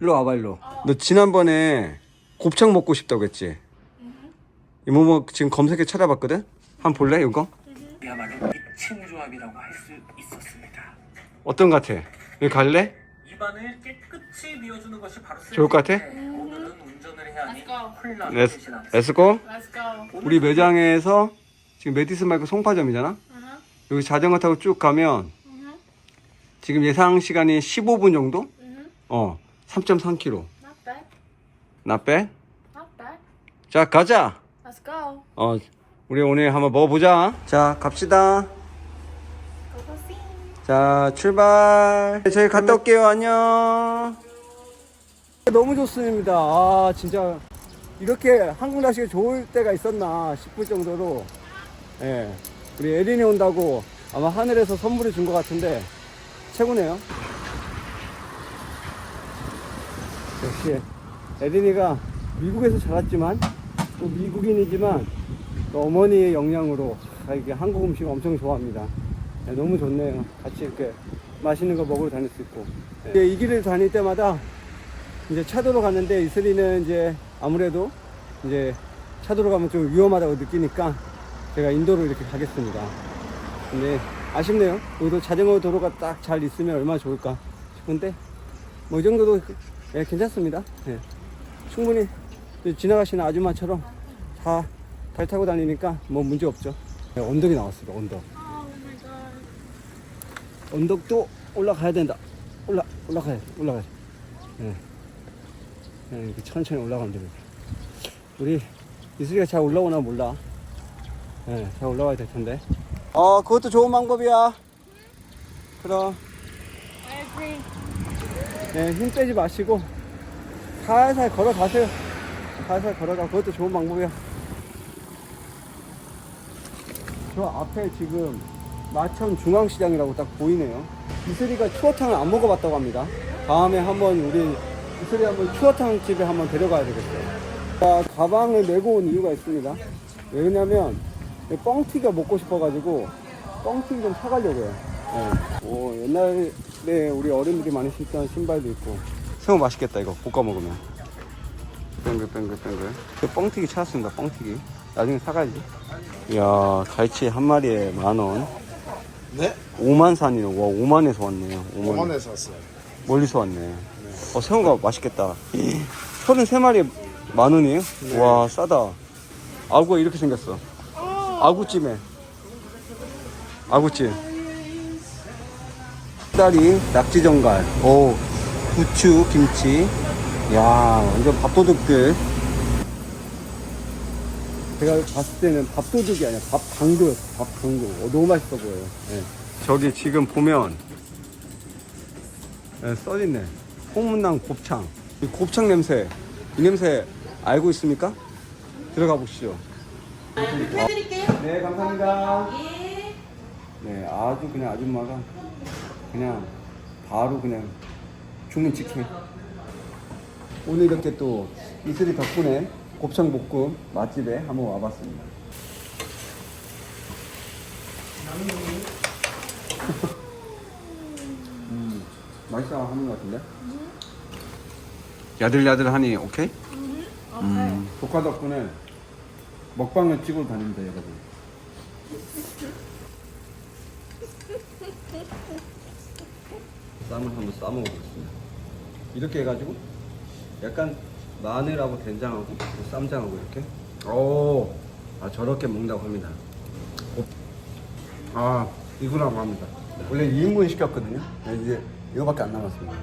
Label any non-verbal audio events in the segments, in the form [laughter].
일로 와봐 일로. 너 지난번에 곱창 먹고 싶다고 했지? 이모모 지금 검색해 찾아봤거든? 한번 볼래 이거? 그야말로 미친 조합이라고 할 수 있었습니다. 어떤 것 같아? 여기 갈래? 입안을 깨끗이 비워주는 것이 바로 좋을 것 같아? 오늘은 운전을 해야 하니 Let's go. 렛츠, 대신합니다. Let's go. 우리 매장에서 지금 메디슨 마이크 송파점이잖아? Uh-huh. 여기 자전거 타고 쭉 가면 Uh-huh. 지금 예상 시간이 15분 정도? Uh-huh. 어 3.3km Not bad. 나빼? Not bad. 자 가자 Let's go. 어 우리 오늘 한번 먹어보자 자 갑시다 Go go see. 자 출발 저희 갔다 올게요 안녕 너무 좋습니다 아 진짜 이렇게 한국 날씨가 좋을 때가 있었나 싶을 정도로 예 우리 에린이 온다고 아마 하늘에서 선물을 준 것 같은데 최고네요 역시 에린이가 미국에서 자랐지만 또 미국인이지만 또 어머니의 영향으로 아, 이게 한국 음식 엄청 좋아합니다. 네, 너무 좋네요. 같이 이렇게 맛있는 거 먹으러 다닐 수 있고. 네, 이 길을 다닐 때마다 이제 차도로 갔는데 이슬이는 이제 아무래도 이제 차도로 가면 좀 위험하다고 느끼니까 제가 인도로 이렇게 가겠습니다. 근데 아쉽네요. 여기도 자전거 도로가 딱 잘 있으면 얼마나 좋을까 싶은데 뭐 이 정도도 예, 괜찮습니다. 예. 충분히 지나가시는 아줌마처럼 다 잘 타고 다니니까 뭐 문제 없죠. 네, 언덕이 나왔습니다. 언덕. God. 언덕도 올라가야 된다. 올라 올라가야 돼. 올라가야 돼. 예. 그냥 이렇게 천천히 올라가면 됩니다. 우리 이슬이가 잘 올라오나 몰라. 예, 잘 올라와야 될 텐데. 어, 그것도 좋은 방법이야. 그럼 I agree. 예, 힘 빼지 마시고 살살 걸어가세요. 살살 걸어가. 그것도 좋은 방법이야. 저 앞에 지금 마천 중앙시장이라고 딱 보이네요. 이슬이가 추어탕을 안 먹어봤다고 합니다. 다음에 한번 우리 이슬이 한번 추어탕 집에 한번 데려가야 되겠어요. 자, 가방을 메고 온 이유가 있습니다. 왜냐면 뻥튀기가 먹고 싶어가지고 뻥튀기 좀 사가려고요. 예. 오, 옛날 에 우리 어른들이 많이 신던 신발도 있고. 새우 맛있겠다 이거 볶아 먹으면. 뱅글뱅글뱅글. 그 뻥튀기 찾았습니다. 뻥튀기. 나중에 사가야지. 이야 갈치 한 마리에 만 원. 네? 5만 산이네. 와 5만에서 왔네요. 5만. 5만에서 왔어요. 멀리서 왔네. 어 새우가 맛있겠다. 33마리에 만 원이에요? 와 싸다. 아구가 이렇게 생겼어. 아구찜에. 아구찜. 다리, 낙지전갈, 오, 부추, 김치. 야, 완전 밥도둑들. 제가 봤을 때는 밥도둑이 아니라 밥강도였어. 밥강도. 어, 너무 맛있어 보여요. 예. 저기 지금 보면 예, 써있네. 홍문당 곱창. 이 곱창 냄새. 이 냄새 알고 있습니까? 들어가 보시죠. 해드릴게요. 네, 감사합니다. 예. 네, 아주 그냥 아줌마가 그냥 바로 그냥 주문 직행. 오늘 이렇게 또 이슬이 덕분에 곱창 볶음 맛집에 한번 와봤습니다. [laughs] 음, 맛있어 하는 것 같은데? 야들야들하니 오케이? 음, 조카 덕분에 먹방을 찍어 다닙니다, 여러분. [laughs] 쌈을 한번 싸먹어 보겠습니다. 이렇게 해가지고 약간 마늘하고 된장하고 그 쌈장하고 이렇게. 오, 아 저렇게 먹는다고 합니다. 어, 아 이거라고 합니다. 원래 2인분 시켰거든요. 네, 이제 이거밖에 안 남았습니다.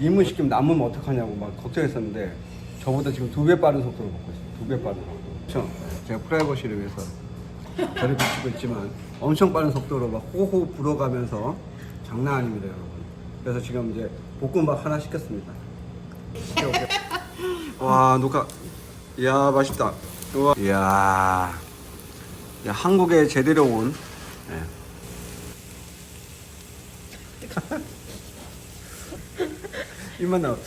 2인분 시키면 남으면 어떡하냐고 막 걱정했었는데 저보다 지금 두 배 빠른 속도로 먹고 있어요. 두 배 빠른 속도. 그렇죠? 제가 프라이버시를 위해서 저를 비추고 있지만 엄청 빠른 속도로 막 호호 불어가면서 장난 아닙니다, 여러분. 그래서 지금 이제 볶음밥 하나 시켰습니다. 와, 녹화. 이야, 맛있다. 우와. 이야. 야, 한국에 제대로 온. 예. [laughs] 입만 나와. [laughs]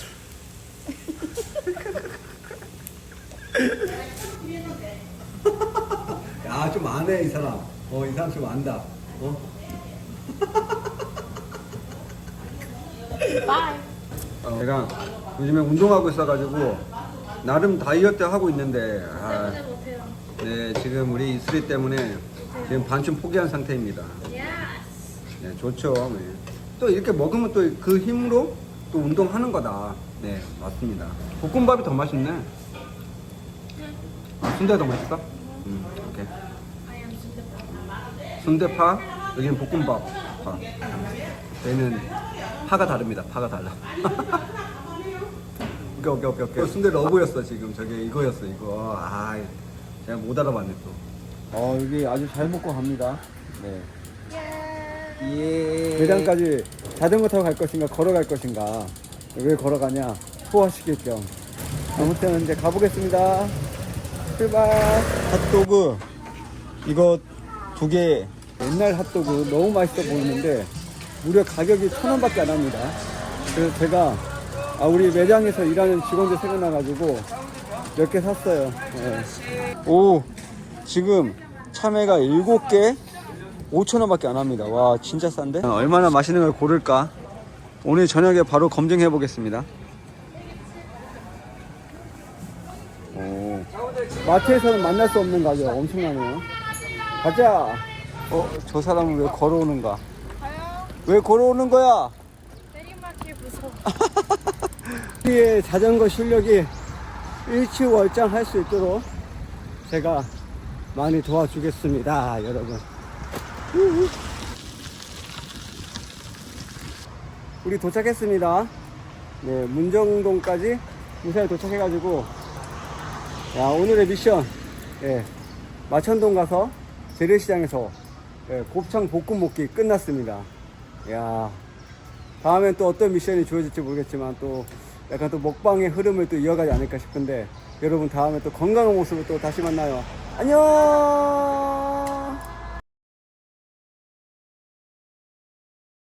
야, 좀 아네, 이 사람. 어, 이 사람 좀 안다. 어? Bye. 제가 요즘에 운동하고 있어가지고 나름 다이어트 하고 있는데 아. 네 지금 우리 이슬이 때문에 지금 반쯤 포기한 상태입니다. 네 좋죠. 네. 또 이렇게 먹으면 또 그 힘으로 또 운동하는 거다. 네 맞습니다. 볶음밥이 더 맛있네. 아, 순대가 더 맛있어? 음 오케이. I am 순대파. 여기는 볶음밥 파. 저희는 파가 다릅니다. 파가 달라. [laughs] 오케이 오케이 오케이 오케이. 순대 러브였어 지금 저게 이거였어 이거. 아 제가 못 알아봤네 또. 어 여기 아주 잘 먹고 갑니다. 네. 예. 예. 대장까지 자전거 타고 갈 것인가 걸어갈 것인가 왜 걸어가냐 소화시킬 겸 아무튼 이제 가보겠습니다 출발 핫도그 이거 두 개 옛날 핫도그 너무 맛있어 보이는데 무려 가격이 천 원밖에 안 합니다 그래서 제가 아, 우리 매장에서 일하는 직원들 생각나가지고 몇 개 샀어요 예. 오 지금 참외가 일곱 개 5,000원밖에 안 합니다. 와, 진짜 싼데? 얼마나 맛있는 걸 고를까? 오늘 저녁에 바로 검증해 보겠습니다. 오. 마트에서는 만날 수 없는 가격 엄청나네요. 가자! 어, 저 사람은 왜 걸어오는가? 왜 걸어오는 거야? 내리막길 무서워. [laughs] 우리의 자전거 실력이 일치월장할 수 있도록 제가 많이 도와주겠습니다, 여러분. 우리 도착했습니다. 네, 문정동까지 무사히 도착해가지고, 야, 오늘의 미션, 예, 마천동 가서 재래시장에서 예, 곱창 볶음 먹기 끝났습니다. 야, 다음엔 또 어떤 미션이 주어질지 모르겠지만 또 약간 또 먹방의 흐름을 또 이어가지 않을까 싶은데 여러분 다음에 또 건강한 모습으로 또 다시 만나요. 안녕!